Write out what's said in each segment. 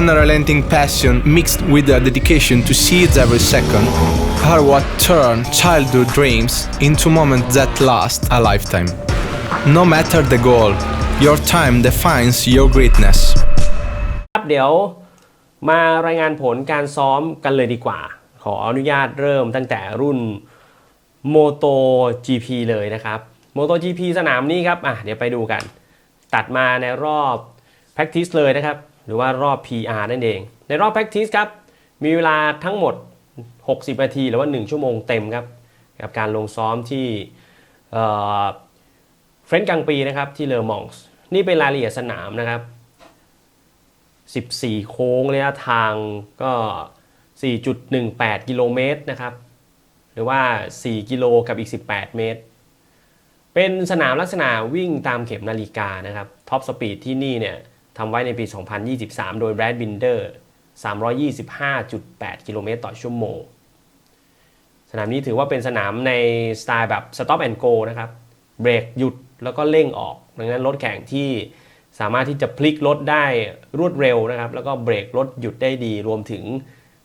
unrelenting passion mixed with a dedication to seize every second are what turn childhood dreams into moments that last a lifetime. No matter the goal, your time defines your greatness. ครับเดี๋ยวมารายงานผลการซ้อมกันเลยดีกว่า ขออนุญาตเริ่มตั้งแต่รุ่น Moto GP เลยนะครับ Moto GP สนามนี้ครับอะเดี๋ยวไปดูกัน ตัดมาในรอบ practice เลยนะครับ หรือว่ารอบ PR นั่นเอง ในรอบ practice ครับ มีเวลาทั้งหมด 60 นาที หรือว่า 1 ชั่วโมงเต็มครับ กับการลงซ้อมที่เฟรนซ์กลางปีนะครับที่เลอมองส์นี่เป็นรายละเอียดสนามนะครับ 14 โค้งระยะทางก็ 4.18 กิโลเมตรนะครับ หรือว่า 4 กิโลกับอีก 18 เมตร เป็นสนามลักษณะวิ่งตามเข็มนาฬิกานะครับ ท็อปสปีดที่นี่เนี่ย ทำไว้ในปี 2023 โดยแบรดบินเดอร์ 325.8 กิโลเมตรต่อชั่วโมง สนามนี้ถือว่าเป็นสนามในสไตล์แบบ stop and go นะครับ เบรกหยุดแล้วก็เร่งออก ดังนั้นรถแข่งที่สามารถที่จะพลิกรถได้รวดเร็วนะครับ แล้วก็เบรกรถหยุดได้ดี รวมถึง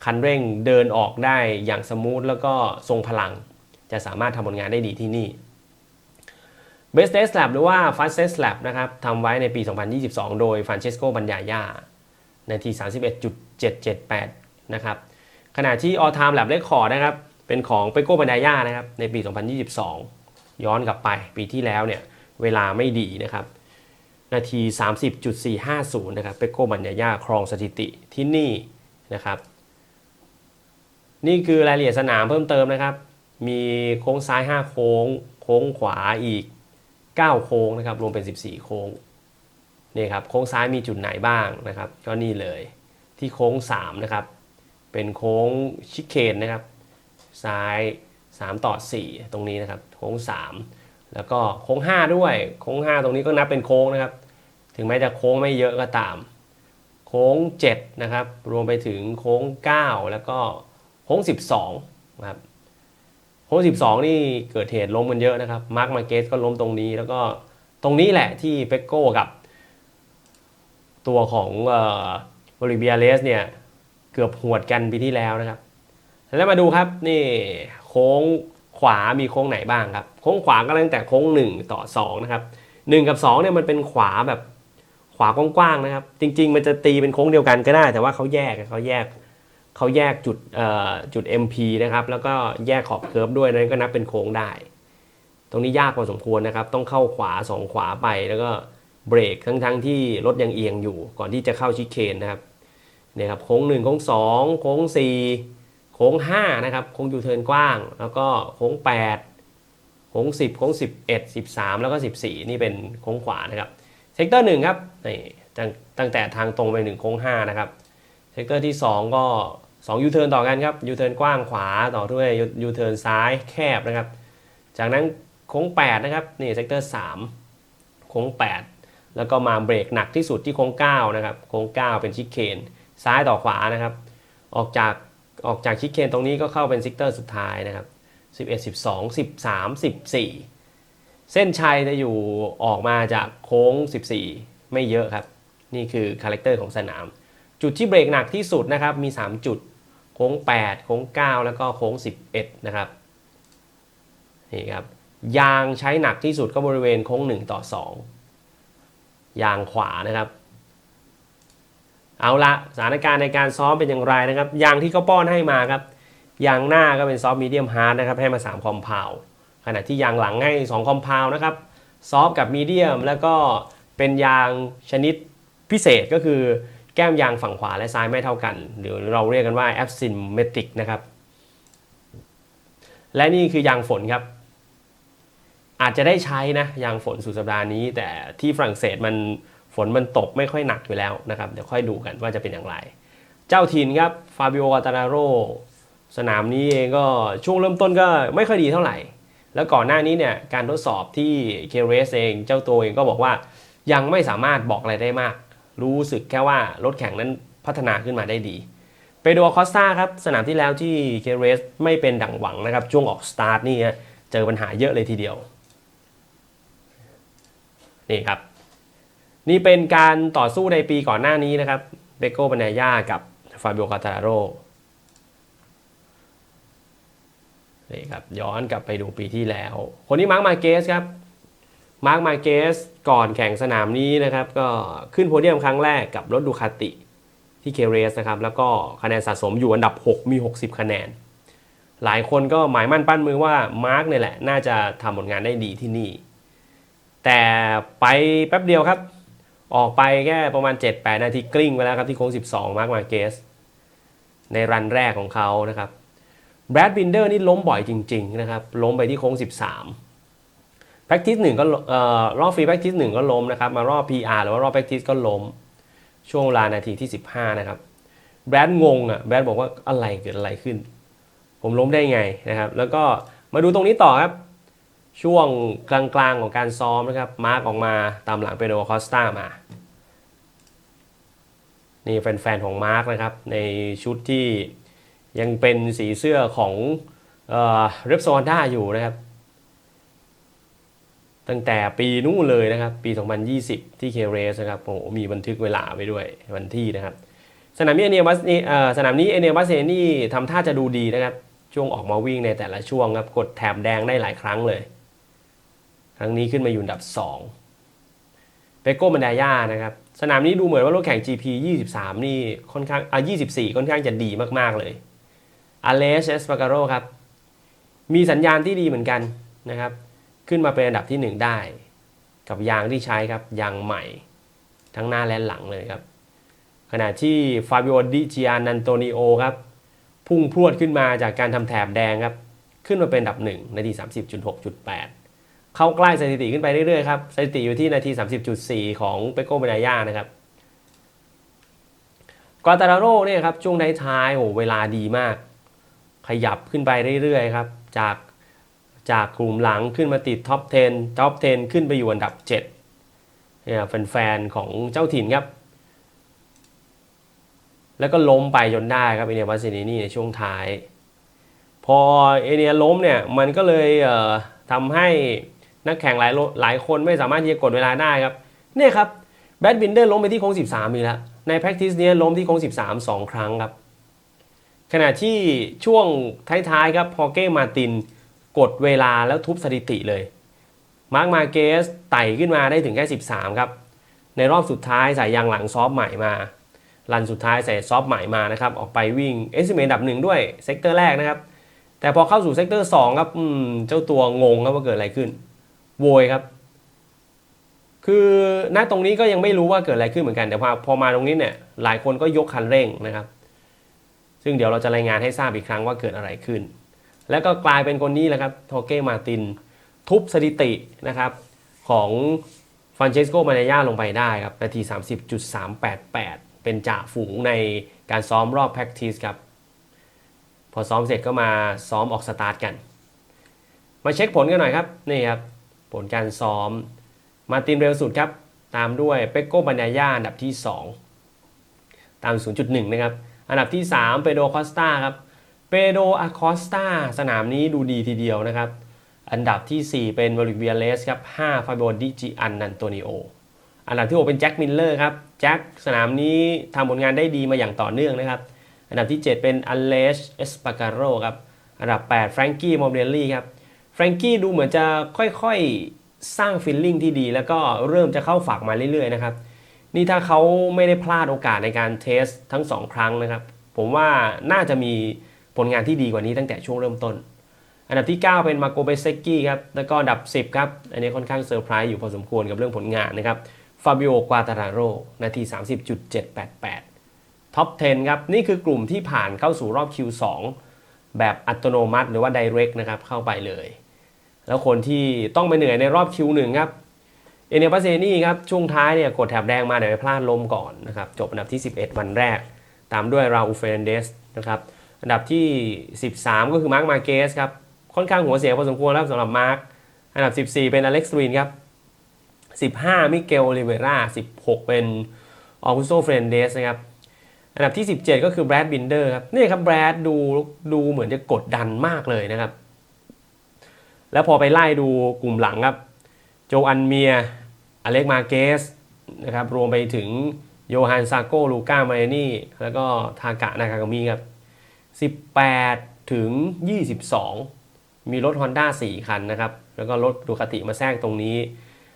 คันเร่งเดินออกได้อย่างสมูทแล้วก็ทรงพลัง จะสามารถทำผลงานได้ดีที่นี่ Best Test Lap หรือว่า Fastest Lap นะครับทำไว้ในปี 2022 โดยฟานเชสโกบัญญาย่าในที 31.778 นะครับขณะที่ All Time Lap Record นะครับเป็นของเปโก้บัญญาย่านะครับในปี 2022 ย้อนกลับไปปีที่แล้วเนี่ยเวลาไม่ดีนะครับนาที 30.450 นะครับเปโก้บัญญาย่าครองสถิติที่นี่นะครับนี่คือรายละเอียดสนามเพิ่มเติมนะครับ มีโค้งซ้าย 5 โค้ง โค้งขวาอีก 9 โค้งนะครับรวมเป็น 14 โค้งนี่ครับโค้งซ้ายมีจุดไหนบ้างนะครับ ก็นี่เลยที่โค้ง3นะครับเป็นโค้งชิคเคนนะครับ ซ้าย 3 ต่อ 4 ตรงนี้นะครับโค้ง 3 แล้วก็โค้ง 5 ด้วยโค้ง 5 ตรงนี้ก็นับเป็นโค้งนะครับ ถึงแม้จะโค้งไม่เยอะก็ตาม โค้ง 7 นะครับ รวมไปถึงโค้ง 9 แล้วก็โค้ง 12นะครับ โค้ง12นี่เกิดเหตุล้มกันเยอะนะครับ มาร์คมาเกสก็ล้มตรงนี้ แล้วก็ตรงนี้แหละที่เปกโก้กับตัวของบริเบียเลสเนี่ย เกือบหวดกันปีที่แล้วนะครับ แล้วมาดูครับนี่โค้งขวามีโค้งไหนบ้างครับ โค้งขวาก็ตั้งแต่โค้ง 1 ต่อ 2 นะครับ 1 กับ2เนี่ยมันเป็นขวาแบบขวากว้างๆนะครับ จริง ๆ มันจะตีเป็นโค้งเดียวกันก็ได้ แต่ว่าเขาแยกเขาแยก เขาแยกจุดเอ่อจุด MP นะครับ แล้วก็แยกขอบเคิร์ฟด้วยนั้นก็นับเป็นโค้งได้ ตรงนี้ยากพอสมควรนะครับ ต้องเข้าขวา 2 ขวาไปแล้วก็เบรกทั้งๆที่รถยังเอียงอยู่ ก่อนที่จะเข้าชิคเคนนะครับเนี่ยครับโค้ง 1 โค้ง 2 โค้ง 4 โค้ง 5 นะครับ โค้งยูเทิร์นกว้าง แล้วก็โค้ง 8 โค้ง 10 โค้ง 11 13 แล้วก็ 14 นี่เป็นโค้งขวานะครับ เซกเตอร์1ครับนี่ตั้งตั้งแต่ทางตรงไป 1 โค้ง 5 นะครับ เซกเตอร์ที่ 2 ก็ 2ยูเทิร์นต่อกันครับยูเทิร์นกว้างขวาต่อด้วยยูเทิร์นซ้ายแคบนะครับ จากนั้นโค้ง 8 นะครับนี่เซกเตอร์ 3 โค้ง 8 แล้วก็มาเบรกหนักที่สุดที่โค้ง 9 นะครับ โค้ง 9 เป็นชิคเคนซ้ายต่อขวานะครับ ออกจากออกจากชิคเคนตรงนี้ก็เข้าเป็นซิกเตอร์สุดท้ายนะครับ 11 12 13 14 เส้นชัยจะอยู่ออกมาจากโค้ง 14 ไม่เยอะครับ นี่คือคาแรคเตอร์ของสนาม จุดที่เบรกหนักที่สุดนะครับมี 3 จุด โค้ง 8 โค้ง 9 แล้วก็โค้ง 11 นะครับนี่ครับยางใช้หนักที่สุดก็บริเวณโค้ง 1 ต่อ 2 ยางขวานะครับ เอาละสถานการณ์ในการซ้อมเป็นอย่างไรนะครับ ยางที่เขาป้อนให้มาครับ ยางหน้าก็เป็นซอฟต์มีเดียมฮาร์ดนะครับ ให้มา 3 คอมเพลขณะที่ยางหลังให้ 2 คอมเพลนะครับซอฟต์กับมีเดียมแล้วก็เป็นยางชนิดพิเศษก็คือ แก้มยางฝั่งขวาและซ้ายไม่เท่ากัน หรือเราเรียกกันว่า asymmetric นะครับ และนี่คือยางฝนครับ อาจจะได้ใช้นะยางฝนสุดสัปดาห์นี้ แต่ที่ฝรั่งเศสมันฝนมันตกไม่ค่อยหนักอยู่แล้วนะครับ เดี๋ยวค่อยดูกันว่าจะเป็นอย่างไร เจ้าถิ่นครับฟาบิโอกาตานาโรสนามนี้เองก็ช่วงเริ่มต้นก็ไม่ค่อยดีเท่าไหร่ แล้วก่อนหน้านี้เนี่ยการทดสอบที่เคเรสเองเจ้าตัวเองก็บอกว่ายังไม่สามารถบอกอะไรได้มาก รู้สึกแค่ว่ารถแข่งนั้นพัฒนาขึ้นมาได้ดีเปโดคอสตาครับสนามที่แล้วที่เคเรสไม่เป็นดั่งหวังนะครับ ช่วงออกสตาร์ทนี่เจอปัญหาเยอะเลยทีเดียว นี่ครับ นี่เป็นการต่อสู้ในปีก่อนหน้านี้นะครับเบโก้บันายากับฟาบิโอคาตาโรนี่ครับย้อนกลับไปดูปีที่แล้ว คนนี้มาร์คมาเกสครับ มาร์คมาเกสก่อนแข่งสนามนี้นะครับก็ขึ้นโพเดียมครั้งแรกกับรถดูคาติที่เคเรสนะครับแล้วก็คะแนนสะสมอยู่อันดับ 6 มี 60 คะแนน หลายคนก็หมายมั่นปั้นมือว่ามาร์กเนี่ยแหละ น่าจะทำผลงานได้ดีที่นี่ แต่ไปแป๊บเดียวครับ ออกไปแค่ประมาณ 7-8 นาทีกลิ้งไปแล้วครับที่โค้ง 12 มาร์กมาเกสในรันแรกของเขานะครับแบรดบินเดอร์นี่ล้มบ่อยจริง ๆ นะครับ ล้มไปที่โค้ง 13 practice หนึ่งก็รอบฟรี practice หนึ่งก็ล้มนะครับ มารอบ PR หรือว่ารอบ practice ก็ล้ม ช่วงเวลานาทีที่ 15 นะครับ แบรดงงอะ แบรดบอกว่าอะไรเกิดอะไรขึ้น ผมล้มได้ไงนะครับ แล้วก็มาดูตรงนี้ต่อครับ ช่วงกลางๆของการซ้อมนะครับ มาร์กออกมาตามหลังเปโดคอสตามา นี่แฟนๆของมาร์กนะครับ ในชุดที่ยังเป็นสีเสื้อของเรปโซนด้าอยู่นะครับ ตั้งแต่ปีนู้นเลยนะครับ ปี 2020 ที่เคเรสนะครับโอ้โหมีบันทึกเวลาไว้ด้วยวันที่นะครับ สนามนี้เอเนียบัสนี่เอ่อสนามนี้เอเนียบัสเซนี่ทำท่าจะดูดีนะครับ ช่วงออกมาวิ่งในแต่ละช่วงครับกดแถบแดงได้หลายครั้งเลย ครั้งนี้ขึ้นมาอยู่อันดับ 2 เปโก้มันดายานะครับ สนามนี้ดูเหมือนว่ารถแข่ง GP 23 นี่ค่อนข้างอะ24 ค่อนข้างจะดีมากๆเลยอเลสเอสปาการโรครับมีสัญญาณที่ดีเหมือนกันนะครับ ขึ้นมาเป็นอันดับที่ 1 ได้ กับยางที่ใช้ครับยางใหม่ทั้งหน้าและหลังเลยครับ ขณะที่ฟาบิโอดิจิอานันโตนิโอครับพุ่งพรวดขึ้นมาจากการทำแถบแดงครับ ขึ้นมาเป็นอันดับ 1 นาที 30.6.8 เข้าใกล้สถิติขึ้นไปเรื่อยๆครับสถิติอยู่ที่นาที 30.4 ของเปโกเบนายานะครับกวาตาราโรเนี่ยครับช่วงท้ายๆโอ้เวลาดีมาก ขยับขึ้นไปเรื่อยๆครับจาก จากกลุ่มหลังขึ้นมาติดท็อป 10 ท็อป 10 ขึ้นไปอยู่อันดับ7เนี่ยแฟนๆของเจ้าถิ่นครับ แล้วก็ล้มไปจนได้ครับเอเนียบาซินินี่ในช่วงท้าย พอเอเนียล้มเนี่ยมันก็เลยเทำให้นักแข่งหลายหลายคนไม่สามารถที่จะกดเวลาได้ครับเนี่ยครับแบดบินเดอร์ล้มไปที่โค้ง13มีแล้วใน practice เนี้ยล้มที่โค้ง13 2 ครั้งครับ ขณะที่ช่วงท้ายๆครับพอเก้มาติน กดเวลาแล้วทุบสถิติเลย มาร์คมาเกสไต่ขึ้นมาได้ถึงแค่ 13 ครับ ในรอบสุดท้ายใส่ยางหลังซอฟใหม่มารันสุดท้ายใส่ซอฟใหม่มานะครับ ออกไปวิ่งเอสเมดับหนึ่งด้วยเซกเตอร์แรกนะครับ แต่พอเข้าสู่เซกเตอร์2ครับเจ้าตัวงงครับว่าเกิดอะไรขึ้น โวยครับ คือณตรงนี้ก็ยังไม่รู้ว่าเกิดอะไรขึ้นเหมือนกัน แต่พอพอมาตรงนี้เนี่ยหลายคนก็ยกคันเร่งนะครับ ซึ่งเดี๋ยวเราจะรายงานให้ทราบอีกครั้งว่าเกิดอะไรขึ้น แล้วก็กลายเป็นคนนี้แหละครับโทเก้มาติน ทุบสถิตินะครับของฟรานเชสโกมานายาลงไปได้ครับนาที 30.388 เป็นจ่าฝูงในการซ้อมรอบ practice ครับ พอซ้อมเสร็จก็มาซ้อมออกสตาร์ทกัน มาเช็คผลกันหน่อยครับ นี่ครับ ผลการซ้อมมาตินเร็วสุดครับ ตามด้วยเปโก้บานายาอันดับที่ 2 ตาม 0.1 นะครับ อันดับที่ 3 เปโดคอสตาครับ โดอาคอสตาสนามนี้ดูดีทีเดียวนะครับ อันดับที่ 4 เป็นวอลิเวียเลสครับ5ฟาโบดิจิอันนันโตนิโอ อันดับที่6เป็นแจ็คมิลเลอร์ครับ แจ็คสนามนี้ทำผลงานได้ดีมาอย่างต่อเนื่องนะครับ อันดับที่ 7 เป็นอัลเลชเอสปาการโรครับ อันดับ 8 แฟรงกี้มอมเดลลี่ครับ แฟรงกี้ดูเหมือนจะค่อยๆสร้างฟิลลิ่งที่ดี แล้วก็เริ่มจะเข้าฝักมาเรื่อยๆนะครับ นี่ถ้าเขาไม่ได้พลาดโอกาสในการเทสทั้ง 2 ครั้งนะครับ ผมว่าน่าจะมี ผลงานที่ดีกว่านี้ตั้งแต่ช่วงเริ่มต้น อันดับที่ 9 เป็นมาโกเบเซกี้ครับ แล้วก็อันดับ 10 ครับ อันนี้ค่อนข้างเซอร์ไพรส์อยู่พอสมควรกับเรื่องผลงานนะครับ ฟาบิโอ กวาตาราโร นาที 30.788 ท็อป 10 ครับ นี่คือกลุ่มที่ผ่านเข้าสู่รอบ Q2 แบบอัตโนมัติหรือว่า Direct นะครับ เข้าไปเลย แล้วคนที่ต้องไปเหนื่อยในรอบ Q1 ครับ เอเนียปาเซนี่ครับ ช่วงท้ายเนี่ยกดแถบแดงมาเดี๋ยวไปพลาดลมก่อนนะครับ จบอันดับที่ 11 วันแรก ตามด้วยราอูเฟรนเดสนะครับ อันดับที่ 13 ก็คือมาร์คมาเกสครับ ค่อนข้างหัวเสียพอสมควรครับสำหรับมาร์คอันดับ 14 เป็นอเล็กซ์รีนครับ 15 มิเกลโอลิเวรา16 เป็นออกุโซเฟรนเดสนะครับ อันดับที่ 17 ก็คือแบรดบินเดอร์ครับ นี่ครับแบรดดูดูเหมือนจะกดดันมากเลยนะครับ แล้วพอไปไล่ดูกลุ่มหลังครับ โจอันเมีย อเล็กมาเกสนะครับ รวมไปถึงโยฮันซาโกลูก้ามาเรนี่ แล้วก็ทากะนากากามิครับ 18 ถึง 22 มีรถ Honda 4 คันนะครับ แล้วก็รถดูคาติมาแทรกตรงนี้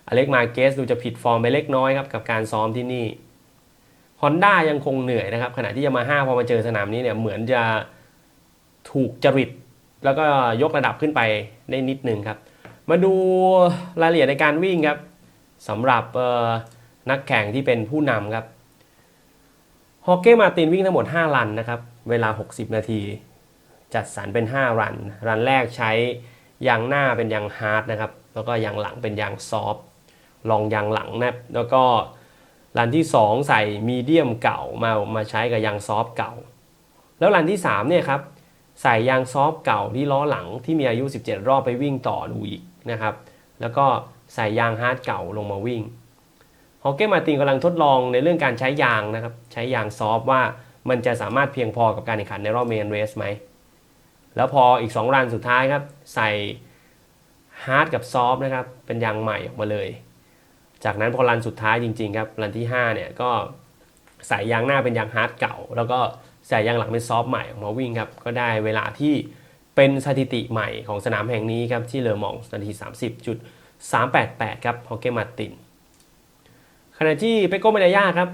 อเล็กมาเกสดูจะผิดฟอร์มไปเล็กน้อยครับ กับการซ้อมที่นี่ Honda ยังคงเหนื่อยนะครับ ขณะที่ยามาฮ่าพอมาเจอสนามนี้เนี่ยเหมือนจะถูกจริต แล้วก็ยกระดับขึ้นไปได้นิดนึงครับ มาดูรายละเอียดในการวิ่งครับสำหรับนักแข่งที่เป็นผู้นำครับฮอกเก้มาตินวิ่งทั้งหมด5รันนะครับ เวลา 60 นาที จัดสรรเป็น 5 รัน รันแรกใช้ยางหน้าเป็นยางฮาร์ดนะครับ แล้วก็ยางหลังเป็นยางซอฟลองยางหลังนะครับแล้วก็รันที่ 2 ใส่มีเดียมเก่ามามาใช้กับยางซอฟเก่า แล้วรันที่3เนี่ยครับใส่ยางซอฟเก่าที่ล้อหลังที่มีอายุ 17 รอบไปวิ่งต่อดูอีกนะครับ แล้วก็ใส่ยางฮาร์ดเก่าลงมาวิ่งฮอกเก้มาตินกำลังทดลองในเรื่องการใช้ยางนะครับ ใช้ยางซอฟว่า มันจะสามารถเพียงพอกับการแข่งขันในรอบเมนเรสไหม แล้วพออีก 2 รันสุดท้ายครับ ใส่ฮาร์ดกับซอฟนะครับ เป็นยางใหม่ออกมาเลย จากนั้นพอรันสุดท้ายจริง ๆ ครับ รันที่ 5 เนี่ยก็ใส่ยางหน้าเป็นยางฮาร์ดเก่า แล้วก็ใส่ยางหลังเป็นซอฟใหม่ออกมาวิ่งครับ ก็ได้เวลาที่เป็นสถิติใหม่ของสนามแห่งนี้ครับ ที่เลอมองนาที30.388 ครับฮอกเกมาตินขณะที่เปโก้เมเดย่าครับ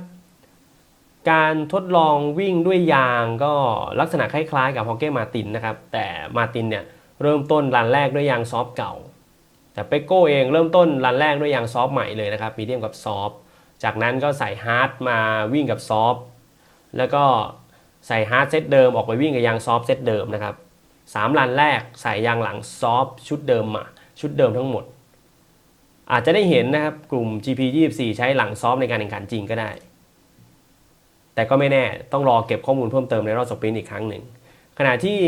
การทดลองวิ่งด้วยยางก็ลักษณะคล้ายๆกับฮอกเก้มาตินนะครับ แต่มาตินเนี่ยเริ่มต้นรันแรกด้วยยางซอฟต์เก่า แต่เปโก้เองเริ่มต้นรันแรกด้วยยางซอฟต์ใหม่เลยนะครับมีเดียมกับซอฟต์จากนั้นก็ใส่ฮาร์ดมาวิ่งกับซอฟต์แล้วก็ใส่ฮาร์ดเซตเดิมออกไปวิ่งกับยางซอฟต์เซตเดิมนะครับสามรันแรกใส่ยางหลังซอฟต์ชุดเดิมมาชุดเดิมทั้งหมด อาจจะได้เห็นนะครับกลุ่ม GP 24 ใช้หลังซอฟต์ในการแข่งขันจริงก็ได้ แต่ก็ไม่แน่ต้องรอเก็บข้อมูลเพิ่มเติมในรอบสปรินต์อีกครั้งหนึ่ง ขณะที่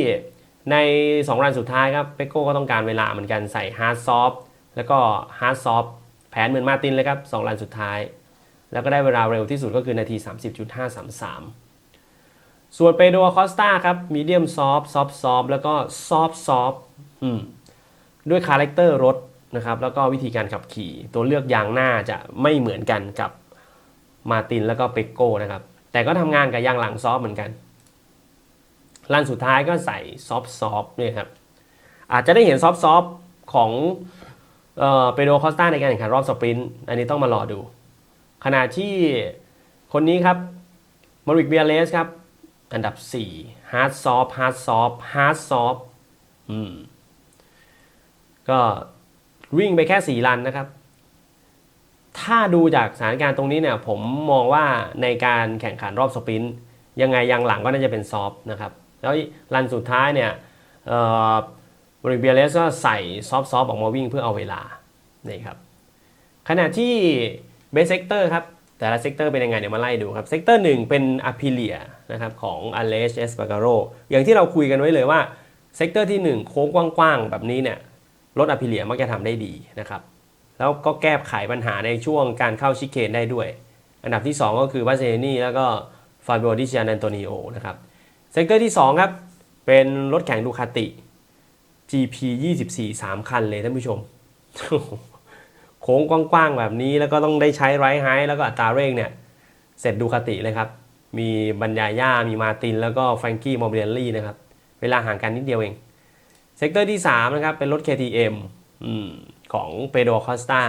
ใน 2 รันสุดท้ายครับเปโก้ก็ต้องการเวลาเหมือนกันใส่ฮาร์ดซอฟต์แล้วก็ฮาร์ดซอฟต์แผนเหมือนมาตินเลยครับ2รันสุดท้าย แล้วก็ได้เวลาเร็วที่สุดก็คือนาที 30.533 ส่วนเปโดคอสตาครับมีเดียมซอฟต์ซอฟต์ซอฟแล้วก็ซอฟต์ซอฟต์ด้วยคาแรคเตอร์รถนะครับแล้วก็วิธีการขับขี่ ตัวเลือกยางหน้าจะไม่เหมือนกันกับมาตินแล้วก็เปโก้นะครับ แต่ก็ทำงานกับยางหลังซอฟเหมือนกันรันสุดท้ายก็ใส่ซอฟซอฟเนี่ยครับอาจจะได้เห็นซอฟซอฟของเปโดคอสตาในการแข่งขันรอบสปรินต์อันนี้ต้องมารอดู ขณะที่คนนี้ครับมาริกเบียเลสครับ อันดับ4 hard soft hard soft hard soft อืมก็วิ่งไปแค่4รันนะครับ ถ้าดูจากสถานการณ์ตรงนี้เนี่ยผมมองว่าในการแข่งขันรอบสปรินต์ยังไงยังหลังก็น่าจะเป็นซอฟนะครับแล้วรันสุดท้ายเนี่ยบริเบียเลสก็ใส่ซอฟซอฟออกมาวิ่งเพื่อเอาเวลานี่ครับขณะที่เบสเซกเตอร์ครับแต่ละเซกเตอร์เป็นยังไงเดี๋ยวมาไล่ดูครับเซกเตอร์หนึ่งเป็นอ p ิเลียนะครับของอเลชเอสปาการโรอย่างที่เราคุยกันไว้เลยว่าเซกเตอร์ที่ 1 โค้งกว้างๆ แบบนี้เนี่ยรถอ p ิเลียมักจะทำได้ดีนะครับ แล้วก็แก้ไขปัญหาในช่วงการเข้าชิคเคนได้ด้วย อันดับที่ 2 ก็คือบาเซนี่แล้วก็ฟาบิโอดิชิอานันโตนิโอนะครับเซกเตอร์ที่ 2 ครับ เป็นรถแข่งดูคาติ GP 24 3 คันเลยท่านผู้ชม โค้งกว้างๆแบบนี้แล้วก็ต้องได้ใช้ไรท์ไฮแล้วก็อัตราเร่งเนี่ย เสร็จดูคาติเลยครับ มีบรรยายามีมาติน แล้วก็แฟรงกี้มอร์เบลลี่นะครับ เวลาห่างกันนิดเดียวเองเซกเตอร์ที่ 3 นะครับ เป็นรถ KTM อม ของเปโดคอสตา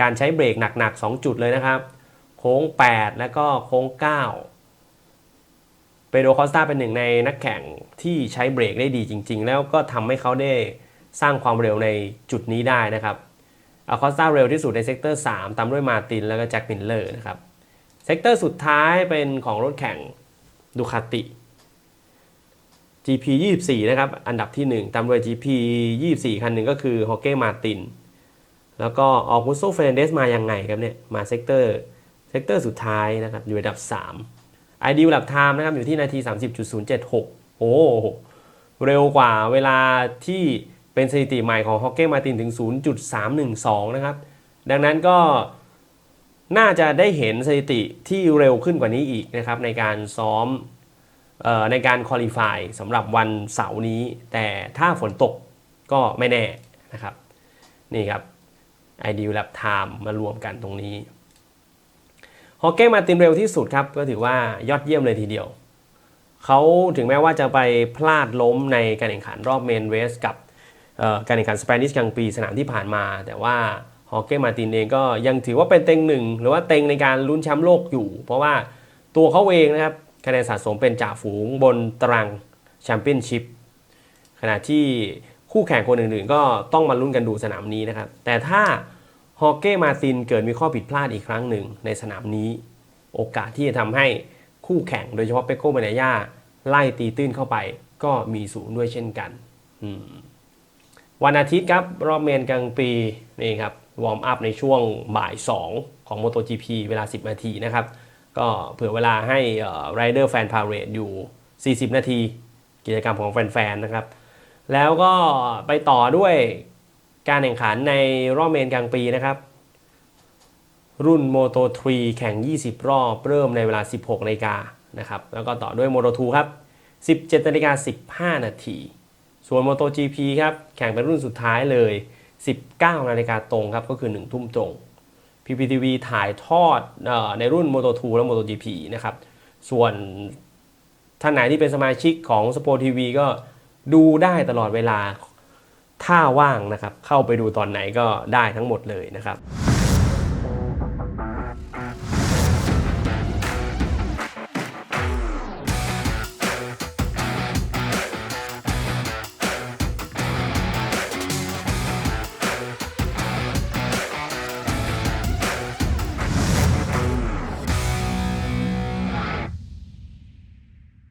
การใช้เบรกหนักๆ 2 จุดเลยนะครับ โค้ง 8 แล้วก็โค้ง 9 เปโดคอสตาเป็นหนึ่งในนักแข่งที่ใช้เบรกได้ดีจริง ๆ แล้วก็ทำให้เขาได้สร้างความเร็วในจุดนี้ได้นะครับอาคอสตาเร็วที่สุดในเซกเตอร์ 3 ตามด้วยมาตินแล้วก็แจ็คมิลเลอร์นะครับ เซกเตอร์สุดท้ายเป็นของรถแข่งดูคาติ GP 24 นะครับ อันดับที่ 1 ตามด้วย GP 24 คันหนึ่งก็คือฮอเก้มาติน แล้วก็ออกุสโซเฟรนเดสมายังไงครับเนี่ย มาเซกเตอร์ เซกเตอร์สุดท้ายนะครับ อยู่อันดับ3 i d ดีลหลักไทม์นะครับ อยู่ที่นาที 30.076 โอ้เร็วกว่าเวลาที่เป็นสถิติใหม่ของฮอกเก้มาตินถึง 0.312 นะครับ ดังนั้นก็น่าจะได้เห็นสถิติที่เร็วขึ้นกว่านี้อีกนะครับ ในการซ้อมออในการคุริฟายสำหรับวันเสาร์นี้ แต่ถ้าฝนตกก็ไม่แน่นะครับ นี่ครับ Ideal Lab Time มารวมกันตรงนี้ฮอกเก้มาตินเร็วที่สุดครับ ก็ถือว่ายอดเยี่ยมเลยทีเดียว เขาถึงแม้ว่าจะไปพลาดล้มในการแข่งขันรอบเมนเวสกับการแข่งขันสเปนิชกลางปีสนามที่ผ่านมา แต่ว่าฮอกเก้มาตินเองก็ยังถือว่าเป็นเต็งหนึ่งหรือว่าเต็งในการลุ้นแชมป์โลกอยู่ เพราะว่าตัวเขาเองนะครับคะแนนสะสมเป็นจ่าฝูงบนตารางแชมเปี้ยนชิพขณะที่ คู่แข่งคนอื่นๆ ก็ต้องมาลุ้นกันดูสนามนี้นะครับ แต่ถ้าฮอเก้มาตินเกิดมีข้อผิดพลาดอีกครั้งหนึ่งในสนามนี้ โอกาสที่จะทำให้คู่แข่งโดยเฉพาะเปโก้เบเนย่าไล่ตีตื้นเข้าไป ก็มีสูงด้วยเช่นกัน วันอาทิตย์ครับรอบเมนกลางปีนี่ครับวอร์มอัพในช่วงบ่าย 2 ของ MotoGP เวลา 10 นาทีนะครับ ก็เผื่อเวลาให้ไรเดอร์แฟนพาเรดอยู่ 40 นาที กิจกรรมของแฟนๆนะครับ แล้วก็ไปต่อด้วยการแข่งขันในรอบเมนกลางปีนะครับ รุ่น Moto 3 แข่ง 20 รอบ เริ่มในเวลา 16นาฬิกานะครับ แล้วก็ต่อด้วย Moto 2 ครับ 17นาฬิกา15 นาที ส่วน Moto GP ครับ แข่งเป็นรุ่นสุดท้ายเลย 19นาฬิกาตรงครับ ก็คือ 1 ทุ่มตรง PPTV ถ่ายทอดออในรุ่น Moto 2 และ Moto GP นะครับ ส่วนท่านไหนที่เป็นสมาชิกของ Sport TV ก็ ดูได้ตลอดเวลา ถ้าว่างนะครับ เข้าไปดูตอนไหนก็ได้ทั้งหมดเลยนะครับ